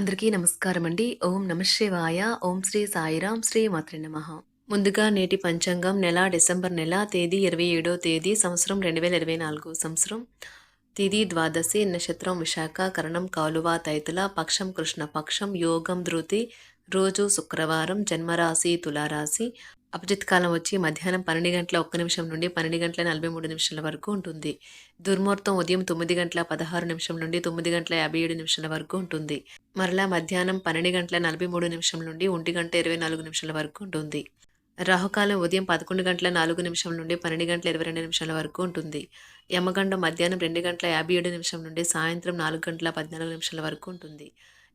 అందరికీ నమస్కారం అండి. ఓం నమ శివాయ. ఓం శ్రీ సాయిరాం శ్రీ మాత్రి నమ. ముందుగా నేటి పంచాంగం నెల డిసెంబర్ నెల తేదీ ఇరవై ఏడో తేదీ సంవత్సరం రెండు వేల ఇరవై నాలుగు సంవత్సరం. తిది ద్వాదశి నక్షత్రం విశాఖ కరణం కాలువ తైతుల పక్షం కృష్ణ పక్షం యోగం ధృతి. రోజు శుక్రవారం జన్మరాశి తులారాశి. అపజిత్ కాలం వచ్చి మధ్యాహ్నం పన్నెండు గంటల ఒక్క నిమిషం నుండి పన్నెండు గంటల నలభై మూడు నిమిషాల వరకు ఉంటుంది. దుర్ముహూర్తం ఉదయం తొమ్మిది గంటల పదహారు నిమిషం నుండి తొమ్మిది గంటల యాభై ఏడు నిమిషాల వరకు ఉంటుంది. మరలా మధ్యాహ్నం పన్నెండు గంటల నలభై మూడు నిమిషం నుండి ఒంటి గంట ఇరవై నాలుగు నిమిషాల వరకు ఉంటుంది. రాహుకాలం ఉదయం పదకొండు గంటల నాలుగు నిమిషం నుండి పన్నెండు గంటల ఇరవై రెండు నిమిషాల వరకు ఉంటుంది. యమగండం మధ్యాహ్నం రెండు గంటల యాభై ఏడు నిమిషం నుండి సాయంత్రం నాలుగు గంటల పద్నాలుగు నిమిషాల వరకు ఉంటుంది.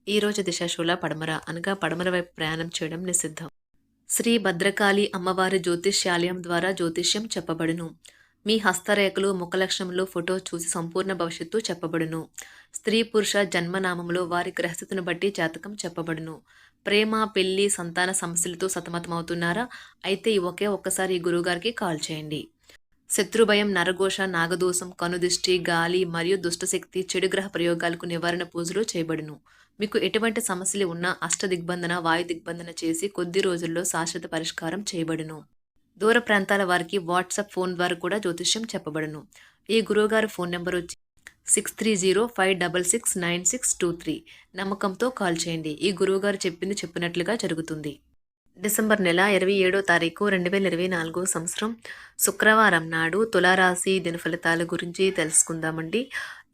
ఈ రోజు దిశాశూల పడమర అనగా పడమర వైపు ప్రయాణం చేయడం నిషిద్ధం. శ్రీ భద్రకాళి అమ్మవారి జ్యోతిష్యాలయం ద్వారా జ్యోతిష్యం చెప్పబడును. మీ హస్తరేఖలు ముఖలక్షణములు ఫోటో చూసి సంపూర్ణ భవిష్యత్తు చెప్పబడును. స్త్రీ పురుష జన్మనామములో వారి గ్రహస్థితిని బట్టి జాతకం చెప్పబడును. ప్రేమ పెళ్ళి సంతాన సమస్యలతో సతమతమవుతున్నారా? అయితే ఒకే ఒక్కసారి ఈ గురువుగారికి కాల్ చేయండి. శత్రుభయం నరఘోష నాగదోషం కనుదిష్టి గాలి మరియు దుష్టశక్తి చెడు గ్రహ ప్రయోగాలకు నివారణ పూజలు చేయబడును. మీకు ఎటువంటి సమస్యలు ఉన్నా అష్ట దిగ్బంధన వాయు దిగ్బంధన చేసి కొద్ది రోజుల్లో శాశ్వత పరిష్కారం చేయబడును. దూర ప్రాంతాల వారికి వాట్సాప్ ఫోన్ ద్వారా కూడా జ్యోతిష్యం చెప్పబడును. ఈ గురువుగారి ఫోన్ నెంబర్ వచ్చి six three zero five double six nine six two three నమ్మకంతో కాల్ చేయండి. ఈ గురువుగారు చెప్పింది చెప్పినట్లుగా జరుగుతుంది. డిసెంబర్ నెల ఇరవై ఏడో తారీఖు రెండు వేల ఇరవై నాలుగో సంవత్సరం. శుక్రవారం నాడు తులారాశి దిన ఫలితాల గురించి తెలుసుకుందామండి.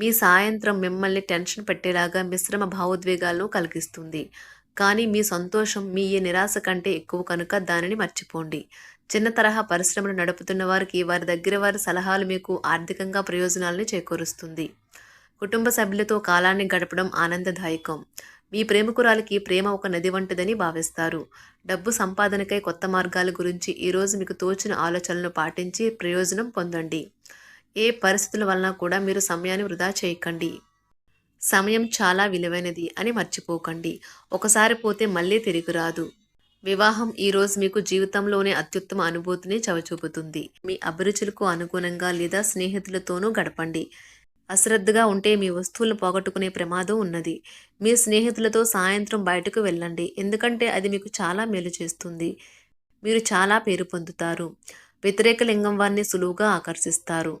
మీ సాయంత్రం మిమ్మల్ని టెన్షన్ పెట్టేలాగా మిశ్రమ భావోద్వేగాలను కలిగిస్తుంది. కానీ మీ సంతోషం మీ ఈ నిరాశ కంటే ఎక్కువ కనుక దానిని మర్చిపోండి. చిన్న తరహా పరిశ్రమలు నడుపుతున్న వారికి వారి దగ్గర వారి సలహాలు మీకు ఆర్థికంగా ప్రయోజనాలను చేకూరుస్తుంది. కుటుంబ సభ్యులతో కాలాన్ని గడపడం ఆనందదాయకం. మీ ప్రేమకురాలకి ప్రేమ ఒక నది వంటిదని భావిస్తారు. డబ్బు సంపాదనకై కొత్త మార్గాల గురించి ఈరోజు మీకు తోచిన ఆలోచనలను పాటించి ప్రయోజనం పొందండి. ఏ పరిస్థితుల వలన కూడా మీరు సమయాన్ని వృధా చేయకండి. సమయం చాలా విలువైనది అని మర్చిపోకండి. ఒకసారి పోతే మళ్ళీ తిరిగి రాదు. వివాహం ఈరోజు మీకు జీవితంలోనే అత్యుత్తమ అనుభూతిని చవిచూపుతుంది. మీ అభిరుచులకు అనుగుణంగా లేదా స్నేహితులతోనూ గడపండి. అశ్రద్ధగా ఉంటే మీ వస్తువులను పోగొట్టుకునే ప్రమాదం ఉన్నది. మీ స్నేహితులతో సాయంత్రం బయటకు వెళ్ళండి. ఎందుకంటే అది మీకు చాలా మేలు చేస్తుంది. మీరు చాలా పేరు పొందుతారు. వ్యతిరేక లింగం వారిని సులువుగా ఆకర్షిస్తారు.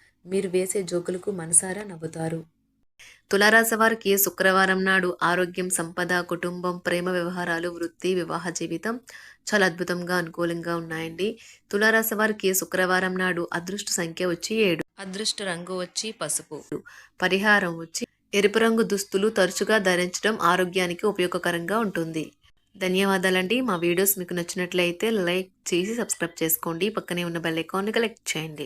మీరు వేసే జోకులకు మనసారా నవ్వుతారు. తులారాశి వారికి శుక్రవారం నాడు ఆరోగ్యం సంపద కుటుంబం ప్రేమ వ్యవహారాలు వృత్తి వివాహ జీవితం చాలా అద్భుతంగా అనుకూలంగా ఉన్నాయండి. తులారాశి వారికి శుక్రవారం నాడు అదృష్ట సంఖ్య వచ్చి ఏడు. అదృష్ట రంగు వచ్చి పసుపు. పరిహారం వచ్చి ఎరుపు రంగు దుస్తులు తరచుగా ధరించడం ఆరోగ్యానికి ఉపయోగకరంగా ఉంటుంది. ధన్యవాదాలండి. మా వీడియోస్ మీకు నచ్చినట్లయితే లైక్ చేసి సబ్స్క్రైబ్ చేసుకోండి. పక్కనే ఉన్న బెల్ ఐకాన్ని కలెక్ట్ చేయండి.